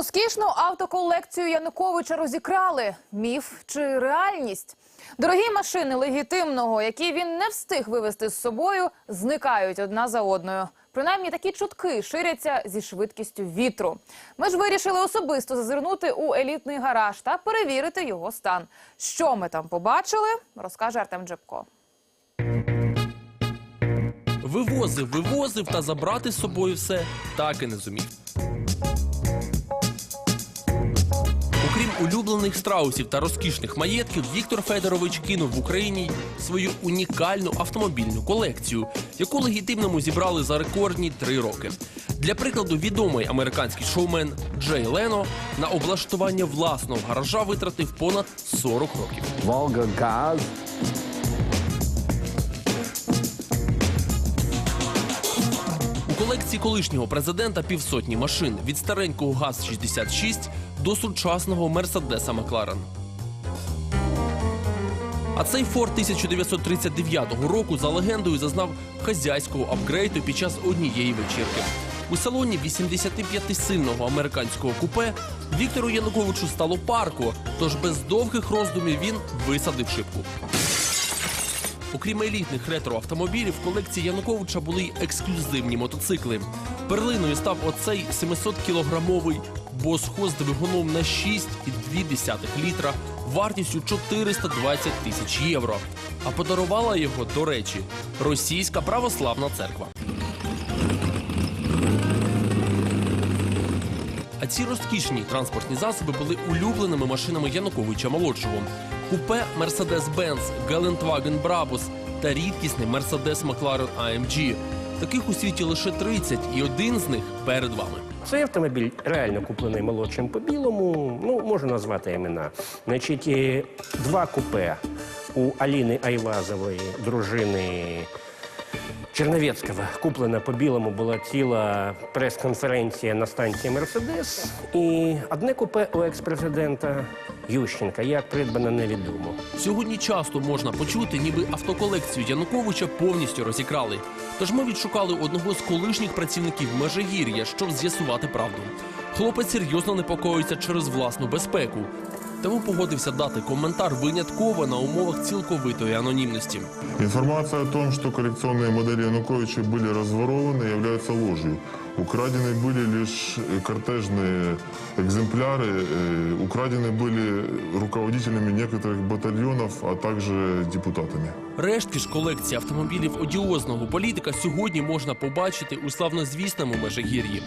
Розкішну автоколекцію Януковича розікрали. Міф чи реальність? Дорогі машини легітимного, які він не встиг вивезти з собою, зникають одна за одною. Принаймні такі чутки ширяться зі швидкістю вітру. Ми ж вирішили особисто зазирнути у елітний гараж та перевірити його стан. Що ми там побачили, розкаже Артем Джепко. Вивозив, вивозив та забрати з собою все так і не зумів. Окрім улюблених страусів та розкішних маєтків, Віктор Федорович кинув в Україні свою унікальну автомобільну колекцію, яку легітимному зібрали за рекордні три роки. Для прикладу, відомий американський шоумен Джей Лено на облаштування власного гаража витратив понад 40 років. Волга Газ. У колекції колишнього президента півсотні машин від старенького ГАЗ-66 до сучасного Мерседеса Макларен. А цей Форд 1939 року за легендою зазнав хазяйського апгрейду під час однієї вечірки. У салоні 85-сильного американського купе Віктору Януковичу стало парку, тож без довгих роздумів він висадив шибку. Окрім елітних ретро-автомобілів, в колекції Януковича були й ексклюзивні мотоцикли. Перлиною став оцей 700-кілограмовий босхоз з двигуном на 6,2 літра вартістю 420 тисяч євро. А подарувала його, до речі, російська православна церква. А ці розкішні транспортні засоби були улюбленими машинами Януковича молодшого. Купе Mercedes-Benz, Geländewagen Brabus та рідкісний Mercedes McLaren AMG. Таких у світі лише 30, і один з них перед вами. Цей автомобіль реально куплений молодшим по білому. Ну, можу назвати імена. Значить, два купе у Аліни Айвазової, дружини Черновецького. Куплена по білому була ціла прес-конференція на станції Мерседес. І одне купе у екс-президента Ющенка. Як придбано, невідомо. Сьогодні часто можна почути, ніби автоколекцію Януковича повністю розікрали. Тож ми відшукали одного з колишніх працівників Межигір'я, щоб з'ясувати правду. Хлопець серйозно непокоїться через власну безпеку. Тому погодився дати коментар винятково на умовах цілковитої анонімності. Информация о том, что коллекционные модели Януковича были разворованы, является ложью. Украдены были лишь э, кортежные экземпляры, э, украдены были руководителями некоторых батальонов, а также депутатами. Рештки ж колекції автомобілів одіозного політика сьогодні можна побачити у славнозвісному Межигір'ї.